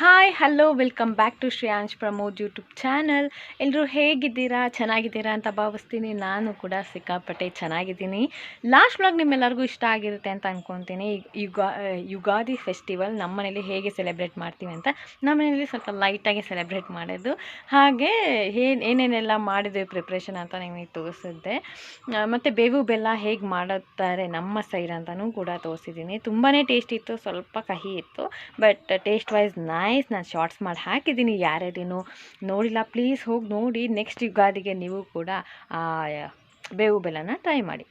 Hi hello welcome back to Shreyansh Pramod YouTube channel ಎಲ್ಲರೂ ಹೇಗಿದ್ದೀರಾ? ಚೆನ್ನಾಗಿದ್ದೀರಾ ಅಂತ ಭಾವಿಸ್ತೀನಿ. ನಾನು ಕೂಡ ಸಿಕ್ಕಾಪಟ್ಟೆ ಚೆನ್ನಾಗಿದ್ದೀನಿ. ಲಾಸ್ಟ್ ಬ್ಲಾಗ್ ನಿಮ್ಮೆಲ್ಲರಿಗೂ ಇಷ್ಟ ಆಗಿರುತ್ತೆ ಅಂತ ಅಂದ್ಕೊತೀನಿ ಯುಗಾ, ಯುಗಾದಿ ಫೆಸ್ಟಿವಲ್ ನಮ್ಮ ಮನೇಲಿ ಹೇಗೆ ಸೆಲೆಬ್ರೇಟ್ ಮಾಡ್ತೀವಿ ಅಂತ ನಮ್ಮ ಮನೇಲಿ ಸ್ವಲ್ಪ ಲೈಟಾಗಿ ಸೆಲೆಬ್ರೇಟ್ ಮಾಡೋದು. ಹಾಗೆ ಏನು, ಏನೇನೆಲ್ಲ ಮಾಡಿದ್ವಿ ಪ್ರಿಪ್ರೇಷನ್ ಅಂತ ನಿಮಗೆ ತೋರಿಸಿದ್ದೆ. ಮತ್ತು ಬೇವು ಬೆಲ್ಲ ಹೇಗೆ ಮಾಡುತ್ತಾರೆ ನಮ್ಮ ಸೈಡ್ ಅಂತಲೂ ಕೂಡ ತೋರಿಸಿದ್ದೀನಿ. ತುಂಬಾ ಟೇಸ್ಟ್ ಇತ್ತು, ಸ್ವಲ್ಪ ಕಹಿ ಇತ್ತು ಬಟ್ ಟೇಸ್ಟ್ ವೈಸ್ ನೈಸ್ ನಾನು ಶಾರ್ಟ್ಸ್ ಮಾಡಿ ಹಾಕಿದ್ದೀನಿ ಯಾರ್ಯಾರೇನು ನೋಡಿಲ್ಲ. ಪ್ಲೀಸ್ ಹೋಗಿ ನೋಡಿ. ನೆಕ್ಸ್ಟ್ ಯುಗಾದಿಗೆ ನೀವು ಕೂಡ ಬೇವು ಬೆಲ್ಲನ ಟ್ರೈ ಮಾಡಿ.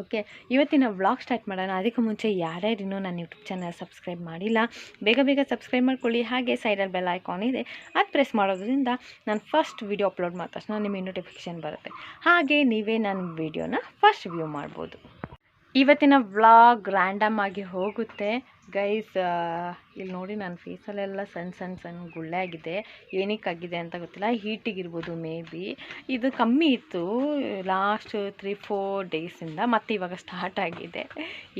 ಓಕೆ, ಇವತ್ತಿನ ವ್ಲಾಗ್ ಸ್ಟಾರ್ಟ್ ಮಾಡೋಣ. ಅದಕ್ಕೆ ಮುಂಚೆ ಯಾರ್ಯಾರಿನ್ನೂ ನನ್ನ ಯೂಟ್ಯೂಬ್ ಚಾನಲ್ ಸಬ್ಸ್ಕ್ರೈಬ್ ಮಾಡಿಲ್ಲ. ಬೇಗ ಬೇಗ ಸಬ್ಸ್ಕ್ರೈಬ್ ಮಾಡ್ಕೊಳ್ಳಿ. ಹಾಗೆ ಸೈಡಲ್ಲಿ ಬೆಲ್ ಐಕಾನ್ ಇದೆ. ಅದು ಪ್ರೆಸ್ ಮಾಡೋದ್ರಿಂದ ನಾನು ಫಸ್ಟ್ ವೀಡಿಯೋ ಅಪ್ಲೋಡ್ ಮಾಡಿದ ತಕ್ಷಣ ನಿಮಗೆ ನೋಟಿಫಿಕೇಷನ್ ಬರುತ್ತೆ. ಹಾಗೆ ನೀವೇ ನನ್ನ ವಿಡಿಯೋನ ಫಸ್ಟ್ ವ್ಯೂ ಮಾಡ್ಬೋದು. ಇವತ್ತಿನ ವ್ಲಾಗ್ ರ್ಯಾಂಡಮ್ ಆಗಿ ಹೋಗುತ್ತೆ. ಗೈಸ್ ಇಲ್ಲಿ ನೋಡಿ ನನ್ನ ಫೇಸಲ್ಲೆಲ್ಲ ಸಣ್ಣ ಸಣ್ಣ ಸಣ್ಣ ಗುಳ್ಳೆ ಆಗಿದೆ. ಏನಕ್ಕಾಗಿದೆ ಅಂತ ಗೊತ್ತಿಲ್ಲ. ಹೀಟಿಗಿರ್ಬೋದು ಮೇ ಬಿ ಇದು ಕಮ್ಮಿ ಇತ್ತು ಲಾಸ್ಟ್ ತ್ರೀ ಫೋರ್ ಡೇಸಿಂದ ಮತ್ತೆ ಇವಾಗ ಸ್ಟಾರ್ಟ್ ಆಗಿದೆ.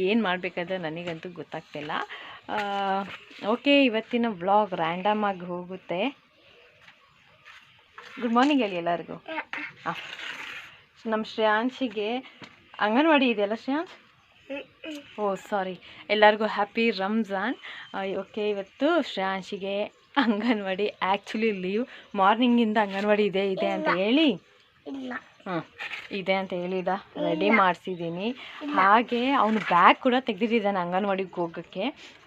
ಏನು ಮಾಡಬೇಕಾದ್ರೆ ನನಗಂತೂ ಗೊತ್ತಾಗ್ತಿಲ್ಲ. ಓಕೆ ಇವತ್ತಿನ ವ್ಲಾಗ್ ರ್ಯಾಂಡಮ್ ಆಗಿ ಹೋಗುತ್ತೆ. ಗುಡ್ ಮಾರ್ನಿಂಗ್ ಹೇಳಿ ಎಲ್ಲರಿಗೂ. ಹಾಂ ನಮ್ಮ ಶ್ರೇಯಾಂಶಿಗೆ ಅಂಗನವಾಡಿ ಇದೆಯಲ್ಲ ಶ್ರೇಯಾಂಶ್? ಓ ಸಾರಿ ಎಲ್ಲರಿಗೂ ಹ್ಯಾಪಿ ರಂಜಾನ್ ಓಕೆ ಇವತ್ತು ಶ್ರೇಯಾಂಶಿಗೆ ಅಂಗನವಾಡಿ ಆ್ಯಕ್ಚುಲಿ ಲೀವ್ ಮಾರ್ನಿಂಗಿಂದ ಅಂಗನವಾಡಿ ಇದೆ ಇದೆ ಅಂತ ಹೇಳಿ? ಹಾಂ ಇದೆ ಅಂತ ಹೇಳಿದ ರೆಡಿ ಮಾಡಿಸಿದ್ದೀನಿ. ಹಾಗೆ ಅವನು ಬ್ಯಾಗ್ ಕೂಡ ತೆಗೆದಿದ್ದಾನೆ ಅಂಗನವಾಡಿಗೆ ಹೋಗೋಕ್ಕೆ.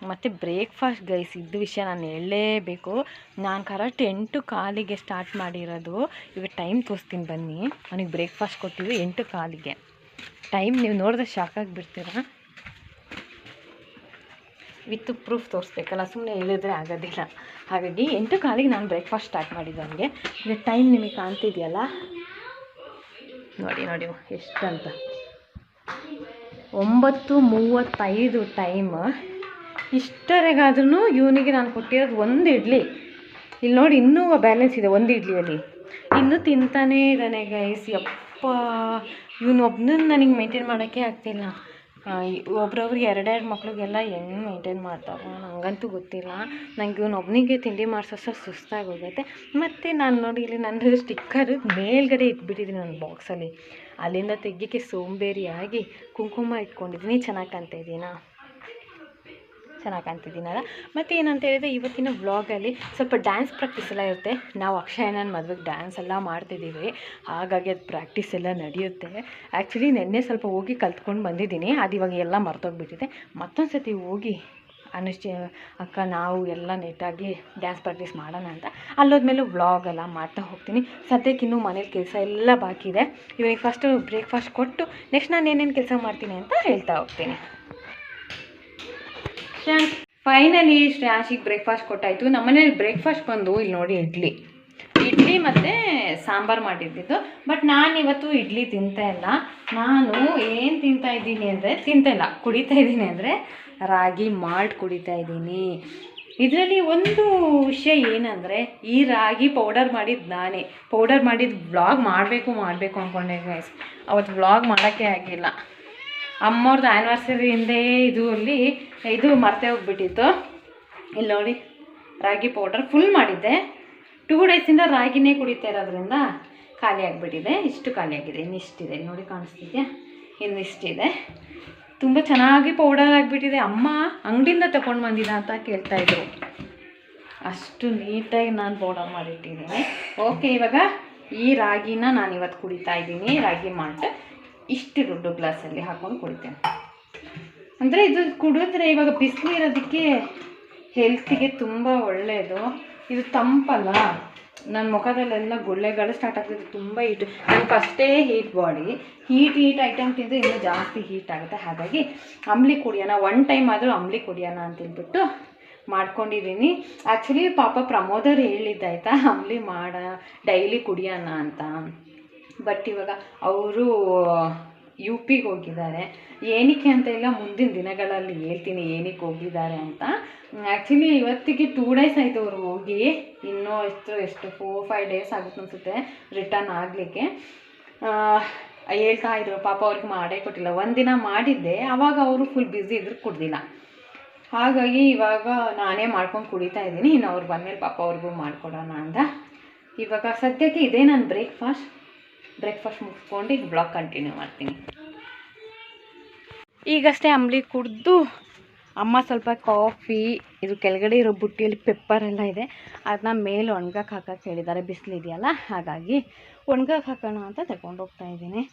ಮತ್ತು ಬ್ರೇಕ್ಫಾಸ್ಟ್ ಗೈಸ್ ಇದ್ದ ವಿಷಯ ನಾನು ಹೇಳಲೇಬೇಕು. ನಾನು ಕರೆಕ್ಟ್ ಎಂಟು ಕಾಲಿಗೆ ಸ್ಟಾರ್ಟ್ ಮಾಡಿರೋದು. ಇವಾಗ ಟೈಮ್ ತೋರಿಸ್ತೀನಿ ಬನ್ನಿ. ಅವನಿಗೆ ಬ್ರೇಕ್ಫಾಸ್ಟ್ ಕೊಟ್ಟಿದ್ದು ಎಂಟು ಕಾಲಿಗೆ. ಟೈಮ್ ನೀವು ನೋಡಿದ್ರೆ ಶಾಕ್ ಆಗಿಬಿಡ್ತೀರಾ? ವಿತ್ ಪ್ರೂಫ್ ತೋರಿಸ್ಬೇಕಲ್ಲ ಸುಮ್ಮನೆ ಹೇಳಿದ್ರೆ ಆಗೋದಿಲ್ಲ. ಹಾಗಾಗಿ ಎಂಟು ಕಾಲಿಗೆ ನಾನು ಬ್ರೇಕ್ಫಾಸ್ಟ್ ಸ್ಟಾರ್ಟ್ ಮಾಡಿದ್ದು ನನಗೆ ಈಗ ಟೈಮ್ ನಿಮಗೆ ಕಾಣ್ತಿದೆಯಲ್ಲ? ನೋಡಿ ನೋಡಿ, ಎಷ್ಟಂತ. ಒಂಬತ್ತು ಮೂವತ್ತೈದು ಟೈಮ್ ಇಷ್ಟರೆಗಾದ್ರೂ ಇವನಿಗೆ ನಾನು ಕೊಟ್ಟಿರೋದು ಒಂದು ಇಡ್ಲಿ. ಇಲ್ಲಿ ನೋಡಿ ಇನ್ನೂ ಬ್ಯಾಲೆನ್ಸ್ ಇದೆ ಒಂದು ಇಡ್ಲಿಯಲ್ಲಿ. ಇನ್ನೂ ತಿಂತಾನೇ ಇದ್ದಾನೆ ಗೈಸ್ ಯಪ್ಪ. ಇವನು ಒಬ್ಬನನ್ನ ನನಗೆ ಮೇಂಟೈನ್ ಮಾಡೋಕ್ಕೆ ಆಗ್ತಿಲ್ಲ. ಒಬ್ರೊಬ್ರಿಗೆ ಎರಡೆರಡು ಮಕ್ಳಿಗೆಲ್ಲ ಹೆಂಗೆ ಮೇಂಟೈನ್ ಮಾಡ್ತಾರೋ ನನಗಂತೂ ಗೊತ್ತಿಲ್ಲ. ನಂಗೆ ಇವನು ಒಬ್ಬನಿಗೆ ತಿಂಡಿ ಮಾಡಿಸೋ ಸುಸ್ತಾಗಿ ಹೋಗುತ್ತೆ ಮತ್ತು ನಾನು ನೋಡಿ ಇಲ್ಲಿ ನನ್ನದು ಸ್ಟಿಕ್ಕರ್ ಮೇಲ್ಗಡೆ ಇಟ್ಬಿಟ್ಟಿದ್ದೀನಿ ನನ್ನ ಬಾಕ್ಸಲ್ಲಿ ಅಲ್ಲಿಂದ ತೆಗಿಯೋಕ್ಕೆ ಸೋಂಬೇರಿಯಾಗಿ ಕುಂಕುಮ ಇಟ್ಕೊಂಡಿದ್ದೀನಿ ಚೆನ್ನಾಗಿ ಕಾಣ್ತಾ ಇದ್ದೀನಾ ಚೆನ್ನಾಗಿ ಕಾಣ್ತಿದ್ದೀನಲ್ಲ ಮತ್ತು ಏನಂತ ಹೇಳಿದ್ರೆ ಇವತ್ತಿನ ವ್ಲಾಗಲ್ಲಿ ಸ್ವಲ್ಪ ಡ್ಯಾನ್ಸ್ ಪ್ರಾಕ್ಟೀಸ್ ಎಲ್ಲ ಇರುತ್ತೆ. ನಾವು ಅಕ್ಷಯನ ಮದುವೆಗೆ ಡ್ಯಾನ್ಸ್ ಎಲ್ಲ ಮಾಡ್ತಿದ್ದೀವಿ. ಹಾಗಾಗಿ ಅದು ಪ್ರಾಕ್ಟೀಸ್ ಎಲ್ಲ ನಡೆಯುತ್ತೆ. ಆ್ಯಕ್ಚುಲಿ ನೆನ್ನೆ ಸ್ವಲ್ಪ ಹೋಗಿ ಕಲ್ತ್ಕೊಂಡು ಬಂದಿದ್ದೀನಿ. ಅದು ಇವಾಗ ಎಲ್ಲ ಮರ್ತೋಗ್ಬಿಟ್ಟಿದೆ. ಮತ್ತೊಂದು ಸತಿ ಹೋಗಿ ಅನುಶ್ಚಿ, ಅಕ್ಕ ನಾವು ಎಲ್ಲ ನೀಟಾಗಿ ಡ್ಯಾನ್ಸ್ ಪ್ರಾಕ್ಟೀಸ್ ಮಾಡೋಣ ಅಂತ. ಅಲ್ಲೋದ್ಮೇಲೆ ವ್ಲಾಗ್ ಎಲ್ಲ ಮಾಡ್ತಾ ಹೋಗ್ತೀನಿ. ಸದ್ಯಕ್ಕೆ ಇನ್ನೂ ಮನೇಲಿ ಕೆಲಸ ಎಲ್ಲ ಬಾಕಿ ಇದೆ. ಇವಾಗ ಫಸ್ಟು ಬ್ರೇಕ್ಫಾಸ್ಟ್ ಕೊಟ್ಟು ನೆಕ್ಸ್ಟ್ ನಾನು ಏನೇನು ಕೆಲಸ ಮಾಡ್ತೀನಿ ಅಂತ ಹೇಳ್ತಾ ಹೋಗ್ತೀನಿ. ಶ್ರೇಯಾಂಶ್ ಫೈನಲಿ ಶ್ರೇಯಾಸಿಗೆ ಬ್ರೇಕ್ಫಾಸ್ಟ್ ಕೊಟ್ಟಾಯಿತು. ನಮ್ಮನೇಲಿ ಬ್ರೇಕ್ಫಾಸ್ಟ್ ಬಂದು ಇಲ್ಲಿ ನೋಡಿ ಇಡ್ಲಿ. ಇಡ್ಲಿ ಮತ್ತು ಸಾಂಬಾರು ಮಾಡಿದ್ದಿದ್ದು ಬಟ್ ನಾನು ಇವತ್ತು ಇಡ್ಲಿ ತಿಂತಾ ಇಲ್ಲ. ನಾನು ಏನು ತಿಂತಾ ಇದ್ದೀನಿ ಅಂದರೆ, ತಿಂತಾ ಇಲ್ಲ, ಕುಡಿತಾ ಇದ್ದೀನಿ ಅಂದರೆ ರಾಗಿ ಮಾಲ್ಟ್ ಕುಡಿತಾ ಇದ್ದೀನಿ. ಇದರಲ್ಲಿ ಒಂದು ವಿಷಯ ಏನಂದರೆ, ಈ ರಾಗಿ ಪೌಡರ್ ಮಾಡಿದ್ದು ನಾನೇ. ಪೌಡರ್ ಮಾಡಿದ್ದು ಬ್ಲಾಗ್ ಮಾಡಬೇಕು ಮಾಡಬೇಕು ಅಂದ್ಕೊಂಡೆ ಗೈಸ್ ಅವತ್ತು ಬ್ಲಾಗ್ ಮಾಡೋಕ್ಕೆ ಆಗಿಲ್ಲ. ಅಮ್ಮವ್ರದ್ದು ಆ್ಯನಿವರ್ಸರಿ ಹಿಂದೆ ಇದು ಅಲ್ಲಿ, ಇದು ಮರ್ತೇ ಹೋಗ್ಬಿಟ್ಟಿತ್ತು. ಇಲ್ಲಿ ನೋಡಿ, ರಾಗಿ ಪೌಡರ್ ಫುಲ್ ಮಾಡಿದ್ದೆ. ಟೂ ಡೇಸಿಂದ ರಾಗಿನೇ ಕುಡಿತಾ ಇರೋದ್ರಿಂದ ಖಾಲಿ ಆಗಿಬಿಟ್ಟಿದೆ. ಇಷ್ಟು ಖಾಲಿ ಆಗಿದೆ ಇನ್ನಿಷ್ಟಿದೆ ನೋಡಿ, ಕಾಣಿಸ್ತಿದ್ಯಾ? ಇನ್ನಿಷ್ಟಿದೆ ತುಂಬ ಚೆನ್ನಾಗಿ ಪೌಡರ್ ಆಗಿಬಿಟ್ಟಿದೆ. ಅಮ್ಮ ಅಂಗಡಿಯಿಂದ ತಗೊಂಡು ಬಂದಿದ್ದ ಅಂತ ಕೇಳ್ತಾಯಿದ್ರು ಅಷ್ಟು ನೀಟಾಗಿ ನಾನು ಪೌಡರ್ ಮಾಡಿಟ್ಟಿದ್ದೀನಿ. ಓಕೆ ಇವಾಗ ಈ ರಾಗಿನ ನಾನು ಇವತ್ತು ಕುಡಿತಾ ಇದ್ದೀನಿ. ರಾಗಿ ಮಾಲ್ಟ್. ಇಷ್ಟು ದೊಡ್ಡ ಗ್ಲಾಸಲ್ಲಿ ಹಾಕೊಂಡು ಕುಡಿತೇನೆ. ಅಂದರೆ ಇದು ಕುಡಿದ್ರೆ ಇವಾಗ ಬಿಸಿಲು ಇರೋದಕ್ಕೆ ಹೆಲ್ತಿಗೆ ತುಂಬ ಒಳ್ಳೆಯದು ಇದು ತಂಪಲ್ಲ. ನನ್ನ ಮುಖದಲ್ಲೆಲ್ಲ ಗುಳ್ಳೆಗಳು ಸ್ಟಾರ್ಟ್ ಆಗ್ತಿದೆ, ತುಂಬ ಹೀಟ್ ನಾನು ಫಸ್ಟೇ heat body heat heat item ತಿಂದರೆ ಇನ್ನೂ ಜಾಸ್ತಿ ಹೀಟ್ ಆಗುತ್ತೆ. ಹಾಗಾಗಿ ಅಂಬ್ಲಿ ಕುಡಿಯೋಣ. ಒನ್ ಟೈಮ್ ಆದರೂ ಅಂಬ್ಲಿ ಕುಡಿಯೋಣ ಅಂತೇಳ್ಬಿಟ್ಟು ಮಾಡ್ಕೊಂಡಿದ್ದೀನಿ. ಆ್ಯಕ್ಚುಲಿ ಪಾಪ ಪ್ರಮೋದರ್ ಹೇಳಿದ್ದಾಯ್ತಾ ಅಂಬ್ಲಿ ಮಾಡ, ಡೈಲಿ ಕುಡಿಯೋಣ ಅಂತ. ಬಟ್ ಇವಾಗ ಅವರು ಯು ಪಿಗೆ ಹೋಗಿದ್ದಾರೆ. ಏನಕ್ಕೆ ಅಂತ ಇಲ್ಲ, ಮುಂದಿನ ದಿನಗಳಲ್ಲಿ ಹೇಳ್ತೀನಿ ಏನಕ್ಕೆ ಹೋಗಿದ್ದಾರೆ ಅಂತ. ಆ್ಯಕ್ಚುಲಿ ಇವತ್ತಿಗೆ ಟೂ ಡೇಸ್ ಆಯಿತು ಅವರು ಹೋಗಿ. ಇನ್ನೂ ಎಷ್ಟು ಎಷ್ಟು ಫೋರ್ ಫೈವ್ ಡೇಸ್ ಆಗುತ್ತೆ ಅನಿಸುತ್ತೆ ರಿಟರ್ನ್ ಆಗಲಿಕ್ಕೆ. ಹೇಳ್ತಾ ಇದ್ರು, ಪಾಪ ಅವ್ರಿಗೆ ಮಾಡೇ ಕೊಟ್ಟಿಲ್ಲ. ಒಂದಿನ ಮಾಡಿದ್ದೆ ಆವಾಗ ಅವರು ಫುಲ್ ಬ್ಯುಸಿ ಇದ್ರು, ಕುಡ್ದಿಲ್ಲ. ಹಾಗಾಗಿ ಇವಾಗ ನಾನೇ ಮಾಡ್ಕೊಂಡು ಕುಡಿತಾ ಇದ್ದೀನಿ. ಇನ್ನು ಅವ್ರು ಬಂದಮೇಲೆ ಪಾಪ ಅವ್ರಿಗೂ ಮಾಡಿಕೊಡೋಣ ಅಂತ. ಇವಾಗ ಸದ್ಯಕ್ಕೆ ಇದೇ ನನ್ನ ಬ್ರೇಕ್ಫಾಸ್ಟ್ ಬ್ರೇಕ್ಫಾಸ್ಟ್ ಮುಗಿಸ್ಕೊಂಡು ಈಗ ಬ್ಲಾಗ್ ಕಂಟಿನ್ಯೂ ಮಾಡ್ತೀನಿ. ಈಗಷ್ಟೇ ಅಂಬಲಿ ಕುಡಿದು ಅಮ್ಮ ಸ್ವಲ್ಪ ಕಾಫಿ ಇದು ಕೆಳಗಡೆ ಇರೋ ಬುಟ್ಟಿಯಲ್ಲಿ ಪೆಪ್ಪರ್ ಎಲ್ಲ ಇದೆ. ಅದನ್ನ ಮೇಲೆ ಒಣಗಕ್ಕೆ ಹಾಕಕ್ಕೆ ಹೇಳಿದ್ದಾರೆ. ಬಿಸಿಲಿದೆಯಲ್ಲ ಹಾಗಾಗಿ ಒಣಗಕ್ಕೆ ಹಾಕೋಣ ಅಂತ ತಗೊಂಡೋಗ್ತಾ ಇದ್ದೀನಿ.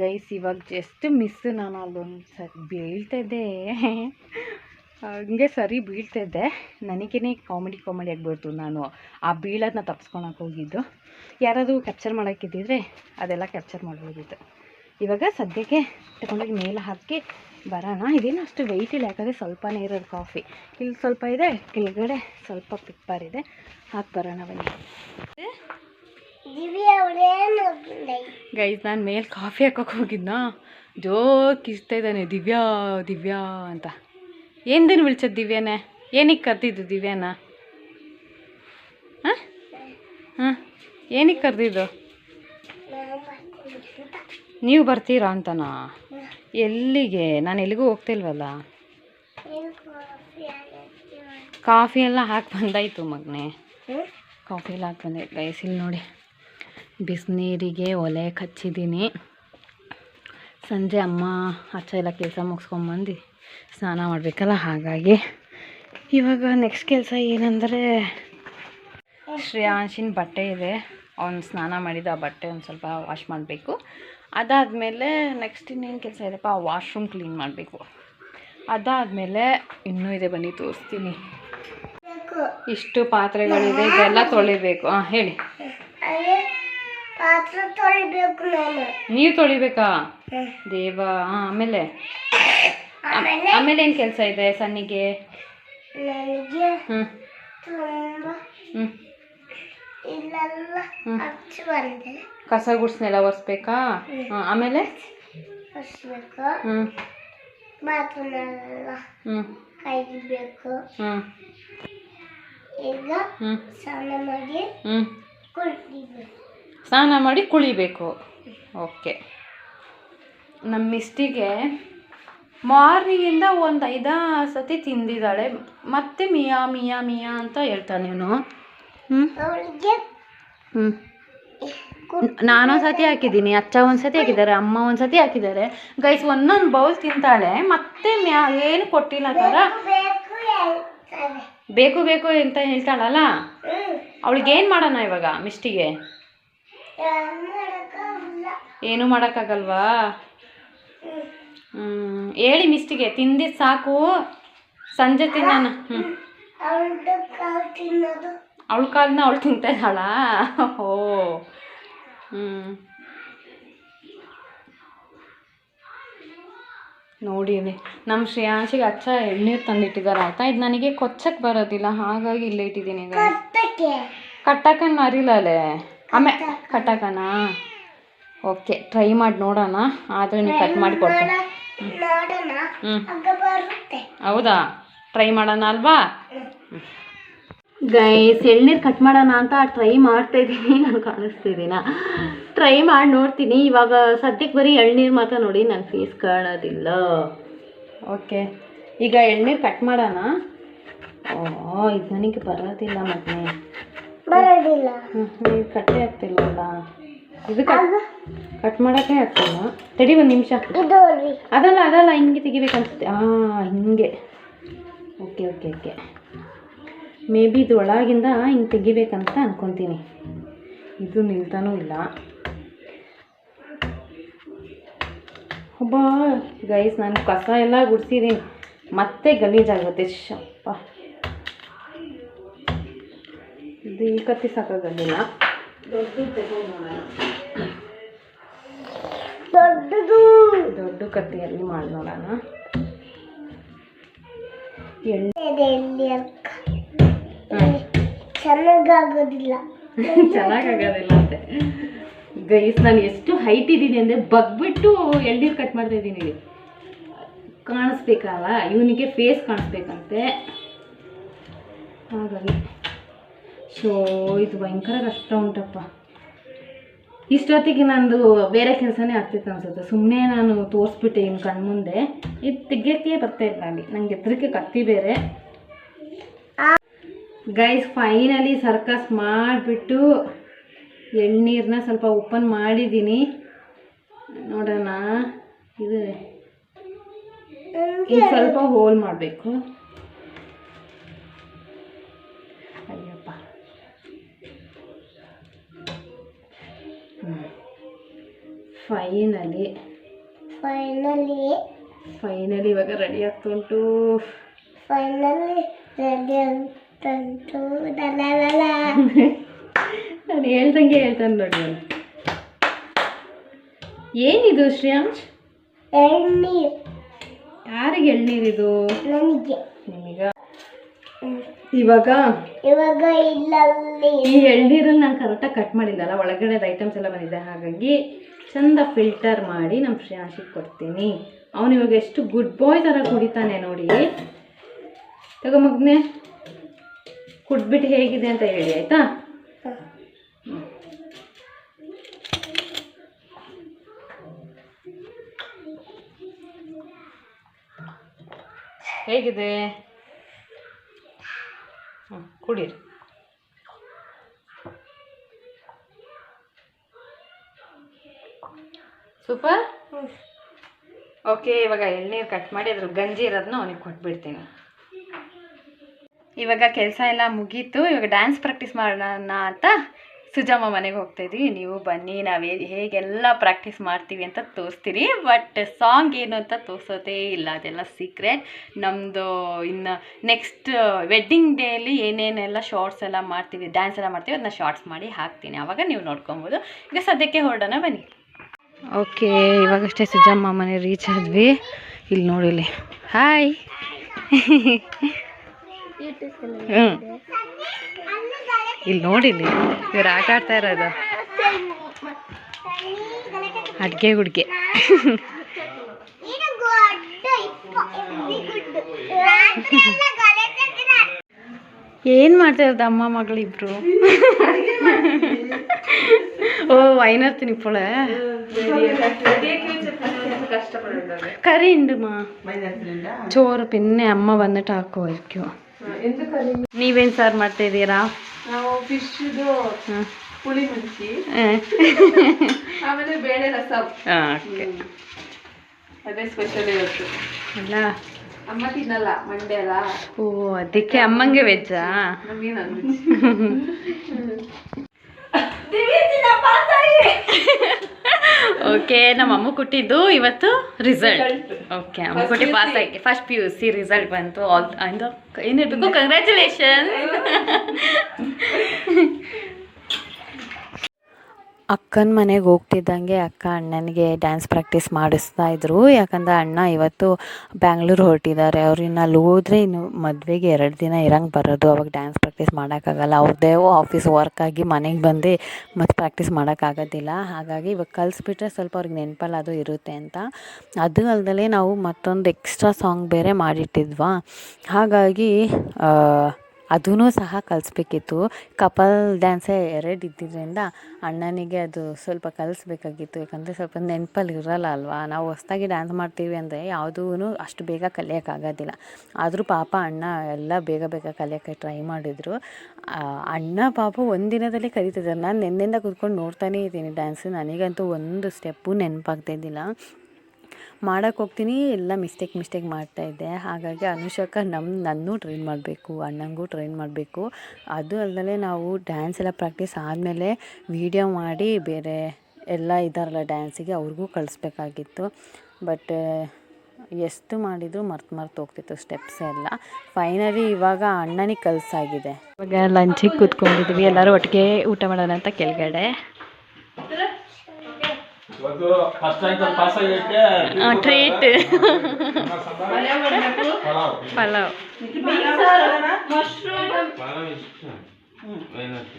ಗೈಸ್, ಇವಾಗ ಜಸ್ಟ್ ಮಿಸ್ ನಾನು ಅಲ್ಲೊಂದು ಸರಿ ಬೀಳ್ತಿದ್ದೆ. ಹಂಗೆ ಸರಿ ಬೀಳ್ತಿದ್ದೆ. ನನಗೇನೆ ಕಾಮಿಡಿ ಕಾಮಿಡಿ ಆಗಿಬಿಡ್ತು ನಾನು. ಆ ಬೀಳೋದನ್ನ ತಪ್ಸ್ಕೊಳಕ್ಕೆ ಹೋಗಿದ್ದು. ಯಾರಾದರೂ ಕ್ಯಾಪ್ಚರ್ ಮಾಡೋಕ್ಕಿದ್ದಿದ್ರೆ ಅದೆಲ್ಲ ಕ್ಯಾಪ್ಚರ್ ಮಾಡ್ಬೋದಿತ್ತು. ಇವಾಗ ಸದ್ಯಕ್ಕೆ ತಗೊಂಡೋಗಿ ಮೇಲೆ ಹಾಕಿ ಬರೋಣ. ಇದೇನು ಅಷ್ಟು ವೆಯ್ಟ್ ಇಲ್ಲ, ಯಾಕಂದರೆ ಸ್ವಲ್ಪನೇ ಇರೋದು ಕಾಫಿ ಇಲ್ಲಿ ಸ್ವಲ್ಪ ಇದೆ, ಕೆಳಗಡೆ ಸ್ವಲ್ಪ ಪಿಪ್ಪರ್ ಇದೆ. ಹಾಕಿ ಬರೋಣ ಬನ್ನಿ. ಗೈಸ್ ನಾನು ಮೇಲೆ ಕಾಫಿ ಹಾಕೋಕೆ ಹೋಗಿದ್ನ? ಜೋ ಕಿಸ್ತಾ ಇದ್ದಾನೆ, ದಿವ್ಯಾ ದಿವ್ಯಾ ಅಂತ. ಏನ್ದೇನು ವಿಳ್ಸದ್ ದಿವ್ಯಾನೆ? ಏನಕ್ಕೆ ಕರ್ತಿದ್ದು ದಿವ್ಯಾನ? ಹಾಂ? ಹಾಂ? ಏನಕ್ಕೆ ಕರೆದಿದ್ದು? ನೀವು ಬರ್ತೀರಾ ಅಂತನ? ಎಲ್ಲಿಗೆ? ನಾನು ಎಲ್ಲಿಗೂ ಹೋಗ್ತಿಲ್ವಲ್ಲ? ಕಾಫಿ ಎಲ್ಲ ಹಾಕಿ ಬಂದಾಯಿತು ಮಗನೇ. ಕಾಫಿ ಎಲ್ಲ ಹಾಕಿ ಬಂದಾಯ್ತು ಗೈಸ್ ಇಲ್ಲಿ ನೋಡಿ ಬಿಸಿನೀರಿಗೆ ಒಲೆ ಕಚ್ಚಿದ್ದೀನಿ. ಸಂಜೆ ಅಮ್ಮ ಅಚ್ಚ ಎಲ್ಲ ಕೆಲಸ ಮುಗಿಸ್ಕೊಂಬಂದು ಸ್ನಾನ ಮಾಡಬೇಕಲ್ಲ ಹಾಗಾಗಿ ಇವಾಗ ನೆಕ್ಸ್ಟ್ ಕೆಲಸ ಏನಂದರೆ ಶ್ರೇಯಾಂಶಿನ ಬಟ್ಟೆ ಇದೆ. ಅವ್ನು ಸ್ನಾನ ಮಾಡಿದ ಆ ಬಟ್ಟೆ ಒಂದು ಸ್ವಲ್ಪ ವಾಶ್ ಮಾಡಬೇಕು. ಅದಾದಮೇಲೆ ನೆಕ್ಸ್ಟ್ ಇನ್ನೇನು ಕೆಲಸ ಇದೆಪ್ಪ ವಾಶ್ರೂಮ್ ಕ್ಲೀನ್ ಮಾಡಬೇಕು. ಅದಾದಮೇಲೆ ಇನ್ನೂ ಇದೆ ಬನ್ನಿ ತೋರಿಸ್ತೀನಿ. ಇಷ್ಟು ಪಾತ್ರೆಗಳಿದೆ ಇದೆಲ್ಲ ತೊಳಿಬೇಕು. ಹಾಂ ಹೇಳಿ. ನೀರು ತೊಳಿಬೇಕು? ದೇವ ಹಾಂ ಆಮೇಲೆ? ಆಮೇಲೆ? ಏನು ಕೆಲಸ ಇದೆ ಸನ್ನಿಗೆ? ನನಗೆ ಹ್ಞೂ ಹ್ಞೂ ಇಲ್ಲೆಲ್ಲ ಹ್ಮ್. ಹಚ್ಚಿ ಬಂದೆ. ಕಸ ಗುಡ್ಸ್ನೆಲ್ಲ ಒರೆಸ್ಬೇಕಾ ಹಾಂ ಆಮೇಲೆ? ಹಚ್ಬೇಕು ಹ್ಞೂ ಬಾತ್ರೂಮೆಲ್ಲ ಹ್ಞೂ ಕೈಬೇಕು ಹ್ಞೂ ಈಗ ಹ್ಞೂ ಸ್ನಾನ ಮಾಡಿ ಹ್ಞೂ ಕುಳಿಬೇಕು ಸ್ನಾನ ಮಾಡಿ ಕುಳಿಬೇಕು. ಓಕೆ. ನಮ್ಮ ಮಿಸ್ಟಿಗೆ ಮಾರ್ನಿಂಗಿಂದ ಒಂದು ಐದಾರು ಸತಿ ತಿಂದಿದ್ದಾಳೆ. ಮತ್ತೆ ಮಿಯಾ ಮಿಯಾ ಮಿಯಾ ಅಂತ ಹೇಳ್ತಾನೆ ಇವನು ಹ್ಞೂ ಅವಳಿಗೆ ಹ್ಞೂ ನಾನೊಂದು ಸತಿ ಹಾಕಿದ್ದೀನಿ ಅಚ್ಚ ಒಂದ್ಸತಿ ಹಾಕಿದ್ದಾರೆ ಅಮ್ಮ ಒಂದ್ಸತಿ ಹಾಕಿದ್ದಾರೆ. ಗೈಸ್ ಒಂದೊಂದು ಬೌಲ್ ತಿಂತಾಳೆ ಮತ್ತೆ ಮ್ಯಾ ಏನು ಕೊಟ್ಟಿಲ್ಲ ಥರ ಬೇಕು ಬೇಕು ಅಂತ ಹೇಳ್ತಾಳಲ್ಲ? ಅವಳಿಗೆ ಏನು ಮಾಡೋಣ ಇವಾಗ ಮಿಸ್ಟಿಗೆ? ಏನು ಮಾಡೋಕ್ಕಾಗಲ್ವಾ? ಹೇಳಿ ಮಿಸ್ಟಿಗೆ ತಿಂದಿದ್ದು ಸಾಕು. ಸಂಜೆ ತಿನ್ನೋಣ. ಹ್ಞೂ ಅವಳ ಕಾಲನ್ನ ಅವಳು ತಿಂತಾ ಇದ್ದಾಳ ಓ. ಹ್ಞೂ ನೋಡಿ ಇಲ್ಲಿ ನಮ್ಮ ಶ್ರೇಯಾಂಶಿಗೆ ಅಚ್ಚ ಎಣ್ಣೀರು ತಂದಿಟ್ಟಿದ್ದಾರೆ ಆಯ್ತಾ? ಇದು ನನಗೆ ಕೊಚ್ಚಕ್ಕೆ ಬರೋದಿಲ್ಲ ಹಾಗಾಗಿ ಇಲ್ಲೇ ಇಟ್ಟಿದ್ದೀನಿ ಕಟ್ಟಕನ್ ಮರಿಲಲೆ ಆಮೇ ಕಟ್ಟಕನ? ಓಕೆ ಟ್ರೈ ಮಾಡಿ ನೋಡೋಣ ಆದರೆ ನೀವು ಕಟ್ ಮಾಡಿ ಕೊಡ್ತೀನಿ. ಹ್ಞೂ ಹೌದಾ? ಟ್ರೈ ಮಾಡೋಣ ಅಲ್ವಾ? ಗೈಸ್ ಎಳ್ನೀರು ಕಟ್ ಮಾಡೋಣ ಅಂತ ಟ್ರೈ ಮಾಡ್ತಾ ಇದ್ದೀನಿ ನಾನು ಕಾಣಿಸ್ತಿದ್ದೀನ ಟ್ರೈ ಮಾಡಿ ನೋಡ್ತೀನಿ. ಇವಾಗ ಸದ್ಯಕ್ಕೆ ಬರೀ ಎಳ್ನೀರು ಮಾತ್ರ ನೋಡಿ ನನ್ನ ಫೇಸ್ ಕಾಣೋದಿಲ್ಲ. ಓಕೆ ಈಗ ಎಳ್ನೀರು ಕಟ್ ಮಾಡೋಣ? ಓ ಇದು ನನಗೆ ಬರೋದಿಲ್ಲ ಮತ್ತೆ ಬರೋದಿಲ್ಲ. ಇದು ಕಟ್ಟೆ ಆಗ್ತಿಲ್ವಲ್ಲ? ಇದು ಕಟ್ ಕಟ್ ಮಾಡೋಕ್ಕೆ ಆಗ್ತಿಲ್ಲ ತಡಿ ಒಂದು ನಿಮಿಷ. ಅದಲ್ಲ ಅದಲ್ಲ ಹಿಂಗೆ ತೆಗಿಬೇಕನ್ಸುತ್ತೆ. ಹಾಂ ಹಿಂಗೆ. Okay okay okay maybe ಇದು ಒಳಗಿಂದ ಹಿಂಗೆ ತೆಗಿಬೇಕಂತ ಅಂದ್ಕೊತೀನಿ ಇದು ನಿಲ್ತಾನೂ ಇಲ್ಲ. ಒಬ್ಬ ಗೈಸ್ ನಾನು ಕಸ ಎಲ್ಲ ಗುಡಿಸಿದ್ದೀನಿ ಮತ್ತೆ ಗಲೀಜಾಗುತ್ತೆ ಶಪ್ಪ. ಇದು ಈ ಕತ್ತಿ ಸಾಕಾಗಲಿಲ್ಲ ದೊಡ್ಡದು. ದೊಡ್ಡ ಕತ್ತಿಯಲ್ಲಿ ಮಾಡಿ ನೋಡೋಣ ಎಣ್ಣೆ ಚೆನ್ನಾಗಾಗೋದಿಲ್ಲ. ಚೆನ್ನಾಗಾಗೋದಿಲ್ಲ ಅಂತೆ. ಗೈಸ್, ನಾನು ಎಷ್ಟು ಹೈಟ್ ಇದ್ದೀನಿ ಅಂದರೆ ಬಗ್ಬಿಟ್ಟು ಎಳ್ನೀರು ಕಟ್ ಮಾಡ್ತಾ ಇದ್ದೀನಿ. ಕಾಣಿಸ್ಬೇಕಲ್ಲ ಇವನಿಗೆ ಫೇಸ್ ಕಾಣಿಸ್ಬೇಕಂತೆ. ಹಾಗಾಗಿ. ಶೋ, ಇದು ಭಯಂಕರ ಕಷ್ಟ ಉಂಟಪ್ಪ. ಇಷ್ಟೊತ್ತಿಗೆ ನಂದು ಬೇರೆ ಕೆಲಸನೇ ಆಗ್ತಿತ್ತು ಅನ್ಸುತ್ತೆ. ಸುಮ್ಮನೆ ನಾನು ತೋರಿಸ್ಬಿಟ್ಟೆ ಇನ್ನು ಕಣ್ಮುಂದೆ. ಇದು ತೆಗಿಯೋಕ್ಕೆ ಬರ್ತಾ ಇಲ್ಲ ನನಗೆ ನಂಗೆ ಎದ್ರಿಕೆ ಕತ್ತಿ ಬೇರೆ. ಗೈಸ್ ಫೈನಲಿ ಸರ್ಕಸ್ ಮಾಡಿಬಿಟ್ಟು ಎಳ್ನೀರನ್ನ ಸ್ವಲ್ಪ ಓಪನ್ ಮಾಡಿದ್ದೀನಿ. ನೋಡೋಣ. ಇದು ಇದು ಸ್ವಲ್ಪ ಹೋಲ್ ಮಾಡಬೇಕು. ಅಯ್ಯಪ್ಪ. ಫೈನಲಿ ಫೈನಲಿ ಫೈನಲಿ ಇವಾಗ ರೆಡಿ ಆಗ್ತಾ ಉಂಟು. Finally ready ಲಲಲಲ. ನಾನು ಹೇಳ್ದಂಗೆ ಹೇಳ್ತಾನೆ ನೋಡಿ ಅವನು ಏನಿದು ಶ್ರೇಯಾಂಶ್? ಎಳ್ನೀರ್. ಯಾರಿಗೆ ಎಳ್ನೀರಿದು ನನಗೆ ನಿಮಗ. ಇವಾಗ? ಇವಾಗ ಇಲ್ಲಲ್ಲಿ. ಈ ಎಳ್ನೀರಲ್ಲಿ ನಾನು ಕರೆಕ್ಟಾಗಿ ಕಟ್ ಮಾಡಿದ್ದಲ್ಲ ಒಳಗಡೆ ಐಟಮ್ಸ್ ಎಲ್ಲ ಬಂದಿದೆ. ಹಾಗಾಗಿ ಚಂದ ಫಿಲ್ಟರ್ ಮಾಡಿ ನಮ್ಮ ಶ್ರೇಯಾಂಶಿಗೆ ಕೊಡ್ತೀನಿ. ಅವನು ಇವಾಗ ಎಷ್ಟು ಗುಡ್ ಬಾಯ್ ಥರ ಕುಡಿತಾನೆ ನೋಡಿ. ತಗೋ ಮಗನೆ. ಕುಡ್ಬಿಟ್ಟು ಹೇಗಿದೆ ಅಂತ ಹೇಳಿ ಆಯ್ತಾ? ಹೇಗಿದೆ? ಹ್ಞೂ ಕುಡೀರಿ. ಸೂಪರ್? ಓಕೆ ಇವಾಗ ಎಳ್ನೀರು ಕಟ್ ಮಾಡಿ ಅದ್ರ ಗಂಜಿ ಇರೋದನ್ನ ಅವನಿಗೆ ಕೊಟ್ಬಿಡ್ತೀನಿ. ಇವಾಗ ಕೆಲಸ ಎಲ್ಲ ಮುಗೀತು. ಇವಾಗ ಡ್ಯಾನ್ಸ್ ಪ್ರಾಕ್ಟೀಸ್ ಮಾಡೋಣ ಅಂತ ಸುಜಮ್ಮ ಮನೆಗೆ ಹೋಗ್ತಾ ಇದೀವಿ. ನೀವು ಬನ್ನಿ, ನಾವು ಹೇಗೆಲ್ಲ ಪ್ರಾಕ್ಟೀಸ್ ಮಾಡ್ತೀವಿ ಅಂತ ತೋರಿಸ್ತೀರಿ. ಬಟ್ ಸಾಂಗ್ ಏನು ಅಂತ ತೋರಿಸೋದೇ ಇಲ್ಲ. ಅದೆಲ್ಲ ಸೀಕ್ರೆಟ್ ನಮ್ಮದು ಇನ್ನು ನೆಕ್ಸ್ಟ್ ವೆಡ್ಡಿಂಗ್ ಡೇಲಿ ಏನೇನೆಲ್ಲ ಶಾರ್ಟ್ಸ್ ಎಲ್ಲ ಮಾಡ್ತೀವಿ ಡ್ಯಾನ್ಸ್ ಎಲ್ಲ ಮಾಡ್ತೀವಿ ಅದನ್ನ ಶಾರ್ಟ್ಸ್ ಮಾಡಿ ಹಾಕ್ತೀನಿ. ಆವಾಗ ನೀವು ನೋಡ್ಕೊಬೋದು. ಈಗ ಸದ್ಯಕ್ಕೆ ಹೊರಡೋಣ, ಬನ್ನಿ. ಓಕೆ ಇವಾಗಷ್ಟೇ ಸುಜಮ್ಮ ಮನೆ ರೀಚ್ ಆದ್ವಿ. ಇಲ್ಲಿ ನೋಡಿಲಿ ಹಾಯ್ ಹ್ಞೂ ಇಲ್ಲಿ ನೋಡಿಲ್ಲಿ ಇವ್ರು ಆಟ ಆಡ್ತಾ ಇರೋದು ಅಡುಗೆ ಹುಡುಗೆ ಏನ್ ಮಾಡ್ತಾ ಇರೋದು ಅಮ್ಮ ಮಗಳಿಬ್ರು ಓ ವೈನ್ ವೈನರ್ತೀನಿ ಪೊಳೆ കറി ഉണ്ട് ಚೋರು ಪಿನ್ನೆ ಅಮ್ಮ അമ്മ ಹಾಕೋ ആക്കുമായിരിക്കും ನೀವೇನು ಸಾರ್ ಮಾಡ್ತಾ ಇದ್ದೀರಾ ನಾವು ಫಿಶ್ದು ಹಾಂ. ಪುಳಿ ಮೆಣಸಿ ಆಮೇಲೆ ಬೇಳೆ ರಸಂ. ಅದೇ ಸ್ಪೆಷಲ್ ಇವತ್ತು. ಅಲ್ಲ. ಅಮ್ಮ ತಿನ್ನಲ್ಲ ಮಂಡೆ ಅಲ್ಲ. ಓ ಅದಕ್ಕೆ ಅಮ್ಮಂಗೆ ವೆಜ್ಜಾ? ನಮಗೆ ನಾನು ಓಕೆ ನಮ್ಮ ಅಮ್ಮ ಕೊಟ್ಟಿದ್ದು ಇವತ್ತು ರಿಸಲ್ಟ್ ಓಕೆ ಅಮ್ಮ ಕೊಟ್ಟು ಪಾಸ್ ಆಗಿ first P U C result ಬಂತು. ಆಲ್ ಅಂದು ಏನಿರ್ಬೇಕು ಕಂಗ್ರ್ಯಾಚುಲೇಷನ್ ಅಕ್ಕನ ಮನೆಗೆ ಹೋಗ್ತಿದ್ದಂಗೆ ಅಕ್ಕ ಅಣ್ಣನಿಗೆ ಡ್ಯಾನ್ಸ್ ಪ್ರಾಕ್ಟೀಸ್ ಮಾಡಿಸ್ತಾ ಇದ್ರು. ಯಾಕಂದ್ರೆ ಅಣ್ಣ ಇವತ್ತು ಬ್ಯಾಂಗ್ಳೂರು ಹೊರಟಿದ್ದಾರೆ. ಅವ್ರು ಇನ್ನು ಅಲ್ಲಿ ಹೋದ್ರೆ ಇನ್ನು ಮದುವೆಗೆ ಎರಡು ದಿನ ಇರಂಗೆ ಬರೋದು. ಅವಾಗ ಡ್ಯಾನ್ಸ್ ಪ್ರಾಕ್ಟೀಸ್ ಮಾಡೋಕ್ಕಾಗಲ್ಲ. ಅವ್ರದ್ದೇ ಆಫೀಸ್ ವರ್ಕ್ ಆಗಿ ಮನೆಗೆ ಬಂದು ಮತ್ತೆ ಪ್ರಾಕ್ಟೀಸ್ ಮಾಡೋಕ್ಕಾಗೋದಿಲ್ಲ ಹಾಗಾಗಿ ಇವಾಗ ಕಲಿಸ್ಬಿಟ್ರೆ ಸ್ವಲ್ಪ ಅವ್ರಿಗೆ ನೆನಪಲ್ಲಿ ಅದು ಇರುತ್ತೆ ಅಂತ. ಅದು ಅಲ್ಲದೆ ನಾವು ಮತ್ತೊಂದು ಎಕ್ಸ್ಟ್ರಾ ಸಾಂಗ್ ಬೇರೆ ಮಾಡಿಟ್ಟಿದ್ವಾ. ಹಾಗಾಗಿ ಅದೂ ಸಹ ಕಲಿಸ್ಬೇಕಿತ್ತು. ಕಪಲ್ ಡ್ಯಾನ್ಸೇ ಎರಡು ಇದ್ದಿದ್ದರಿಂದ ಅಣ್ಣನಿಗೆ ಅದು ಸ್ವಲ್ಪ ಕಲಿಸ್ಬೇಕಾಗಿತ್ತು. ಯಾಕಂದರೆ ಸ್ವಲ್ಪ ನೆನಪಲ್ಲಿ ಇರಲ್ಲ ಅಲ್ವಾ? ನಾವು ಹೊಸ್ದಾಗಿ ಡ್ಯಾನ್ಸ್ ಮಾಡ್ತೀವಿ ಅಂದರೆ ಯಾವುದೂ ಅಷ್ಟು ಬೇಗ ಕಲಿಯೋಕ್ಕಾಗೋದಿಲ್ಲ. ಆದರೂ ಪಾಪ ಅಣ್ಣ ಎಲ್ಲ ಬೇಗ ಬೇಗ ಕಲಿಯೋಕ್ಕೆ ಟ್ರೈ ಮಾಡಿದರು. ಅಣ್ಣ ಪಾಪ ಒಂದಿನದಲ್ಲಿ ಕಲಿತಿದ್ದಾರೆ ನಾನು ನಿನ್ನೆಯಿಂದ ಕೂತ್ಕೊಂಡು ನೋಡ್ತಾನೇ ಇದ್ದೀನಿ ಡ್ಯಾನ್ಸ್ ನನಗಂತೂ ಒಂದು ಸ್ಟೆಪ್ಪು ನೆನಪಾಗ್ತಾಯಿದ್ದಿಲ್ಲ ಮಾಡೋಕ್ಕೆ ಹೋಗ್ತೀನಿ, ಎಲ್ಲ ಮಿಸ್ಟೇಕ್ ಮಿಸ್ಟೇಕ್ ಮಾಡ್ತಾಯಿದ್ದೆ ಹಾಗಾಗಿ ಅನುಷಕ್ಕ ನಮ್ಮ ನನ್ನೂ ಟ್ರೈನ್ ಮಾಡಬೇಕು, ಅಣ್ಣಂಗೂ ಟ್ರೈನ್ ಮಾಡಬೇಕು. ಅದು ಅಲ್ಲದೆ ನಾವು ಡ್ಯಾನ್ಸ್ ಎಲ್ಲ ಪ್ರಾಕ್ಟೀಸ್ ಆದಮೇಲೆ ವೀಡಿಯೋ ಮಾಡಿ ಬೇರೆ ಎಲ್ಲ ಇದ್ದಾರಲ್ಲ ಡ್ಯಾನ್ಸಿಗೆ ಅವ್ರಿಗೂ ಕಳಿಸ್ಬೇಕಾಗಿತ್ತು. ಬಟ್ ಎಷ್ಟು ಮಾಡಿದ್ರು ಮರ್ತು ಮರ್ತು ಹೋಗ್ತಿತ್ತು ಸ್ಟೆಪ್ಸ್ ಎಲ್ಲ. ಫೈನಲಿ ಇವಾಗ ಅಣ್ಣನಿಗೆ ಕಲಿಸಾಗಿದೆ ಇವಾಗ ಲಂಚಿಗೆ ಕೂತ್ಕೊಂಡಿದ್ವಿ, ಎಲ್ಲರೂ ಒಟ್ಟಿಗೆ ಊಟ ಮಾಡೋಣ ಅಂತ ಕೆಳಗಡೆ. ಇವತ್ತು ಫಸ್ಟ್ ರ್ಯಾಂಕ್ ಪಾಸ್ ಆಗೈತೆ ಟ್ರೀಟ್ ಪಲಾವ್ ಪಲಾವ್. ಪಲಾವ್. ಇಷ್ಟ. ಏನಂತ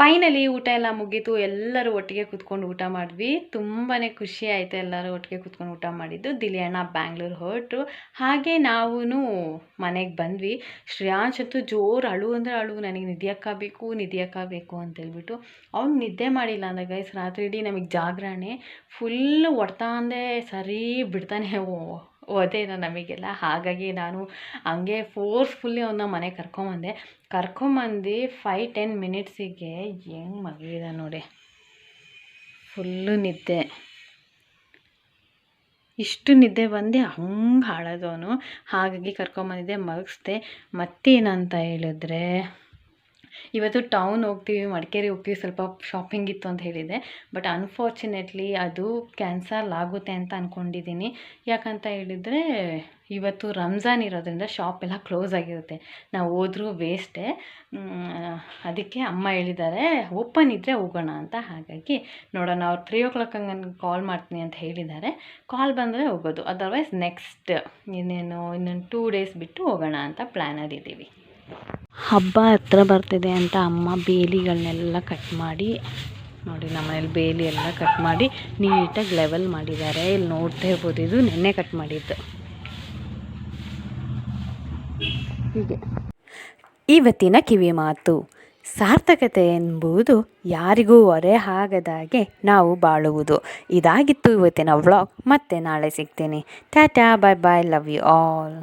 ಫೈನಲಿ ಊಟ ಎಲ್ಲ ಮುಗೀತು. ಎಲ್ಲರೂ ಒಟ್ಟಿಗೆ ಕೂತ್ಕೊಂಡು ಊಟ ಮಾಡಿದ್ವಿ. ತುಂಬಾ ಖುಷಿ ಆಯಿತು ಎಲ್ಲರೂ ಒಟ್ಟಿಗೆ ಕೂತ್ಕೊಂಡು ಊಟ ಮಾಡಿದ್ದು. ದಿಲಿಯಣ್ಣ ಬ್ಯಾಂಗ್ಳೂರು ಹೊರಟು. ಹಾಗೆ ನಾವು ಮನೆಗೆ ಬಂದ್ವಿ. ಶ್ರೇಯಾಂಶ್ ಅಂತೂ ಜೋರು ಅಳು ಅಂದರೆ ಅಳು. ನನಗೆ ನಿಧಿಯಕ್ಕಾಗಬೇಕು ನಿಧಿಯಕ್ಕಾಗಬೇಕು ಅಂತೇಳ್ಬಿಟ್ಟು. ಅವ್ನು ನಿದ್ದೆ ಮಾಡಿಲ್ಲ ಅಂದ ಗೈಸ್ ರಾತ್ರಿ ಇಡೀ ನಮಗೆ ಜಾಗರಣೆ ಫುಲ್ಲು ಒಡ್ತಾಂದೆ ಸರಿ ಬಿಡ್ತಾನೆ. ಓ- ಒದೇನ ನಮಗೆಲ್ಲ. ಹಾಗಾಗಿ ನಾನು ಹಂಗೆ ಫೋರ್ಸ್ಫುಲ್ಲಿ ಅವನ್ನ ಮನೆಗೆ ಕರ್ಕೊಂಬಂದೆ. ಕರ್ಕೊಂಬಂದು ಫೈ ಟೆನ್ ಮಿನಿಟ್ಸಿಗೆ ಹೆಂಗೆ ಮಗಿದ ನೋಡಿ. ಫುಲ್ಲು ನಿದ್ದೆ. ಇಷ್ಟು ನಿದ್ದೆ ಬಂದು ಹಂಗೆ ಹಾಳೋದು ಅವನು ಹಾಗಾಗಿ ಕರ್ಕೊಂಬಂದಿದ್ದೆ ಮಲಗಿಸ್ದೆ ಮತ್ತೇನಂತ ಹೇಳಿದ್ರೆ? ಇವತ್ತು ಟೌನ್ ಹೋಗ್ತೀವಿ, ಮಡಿಕೇರಿ ಹೋಗ್ತೀವಿ, ಸ್ವಲ್ಪ ಶಾಪಿಂಗ್ ಇತ್ತು ಅಂತ ಹೇಳಿದೆ. ಬಟ್ ಅನ್ಫಾರ್ಚುನೇಟ್ಲಿ ಅದು ಕ್ಯಾನ್ಸಲ್ ಆಗುತ್ತೆ ಅಂತ ಅಂದ್ಕೊಂಡಿದ್ದೀನಿ ಯಾಕಂತ ಹೇಳಿದರೆ ಇವತ್ತು ರಂಜಾನ್ ಇರೋದ್ರಿಂದ ಶಾಪ್ ಎಲ್ಲ ಕ್ಲೋಸ್ ಆಗಿರುತ್ತೆ. ನಾವು ಹೋದರೂ ವೇಸ್ಟೇ ಅದಕ್ಕೆ ಅಮ್ಮ ಹೇಳಿದ್ದಾರೆ ಓಪನ್ ಇದ್ದರೆ ಹೋಗೋಣ ಅಂತ. ಹಾಗಾಗಿ ನೋಡೋಣ, ಅವ್ರು ತ್ರೀ ಓ ಕ್ಲಾಕ್ ಹಂಗೆ ಕಾಲ್ ಮಾಡ್ತೀನಿ ಅಂತ ಹೇಳಿದ್ದಾರೆ. ಕಾಲ್ ಬಂದರೆ ಹೋಗೋದು. ಅದರ್ವೈಸ್ ನೆಕ್ಸ್ಟ್ ಇನ್ನೇನು, ಇನ್ನೊಂದು ಟೂ ಡೇಸ್ ಬಿಟ್ಟು ಹೋಗೋಣ ಅಂತ ಪ್ಲ್ಯಾನಲ್ಲಿದ್ದೀವಿ ಹಬ್ಬ ಹತ್ರ ಬರ್ತಿದೆ ಅಂತ ಅಮ್ಮ ಬೇಲಿಗಳನ್ನೆಲ್ಲ ಕಟ್ ಮಾಡಿ, ನೋಡಿ ನಮ್ಮನೇಲಿ ಬೇಲಿ ಎಲ್ಲ ಕಟ್ ಮಾಡಿ ನೀಟಾಗಿ ಲೆವೆಲ್ ಮಾಡಿದ್ದಾರೆ. ಇಲ್ಲಿ ನೋಡ್ತಾ ಇರ್ಬೋದು, ಇದು ನೆನ್ನೆ ಕಟ್ ಮಾಡಿದ್ದು. ಹೀಗೆ. ಇವತ್ತಿನ ಕಿವಿ ಮಾತು, ಸಾರ್ಥಕತೆ ಎಂಬುದು ಯಾರಿಗೂ ಹೊರೆ ಆಗದಾಗೆ ನಾವು ಬಾಳುವುದು. ಇದಾಗಿತ್ತು ಇವತ್ತಿನ ವ್ಲಾಗ್ ಮತ್ತೆ ನಾಳೆ ಸಿಗ್ತೀನಿ. Tata bye bye love you all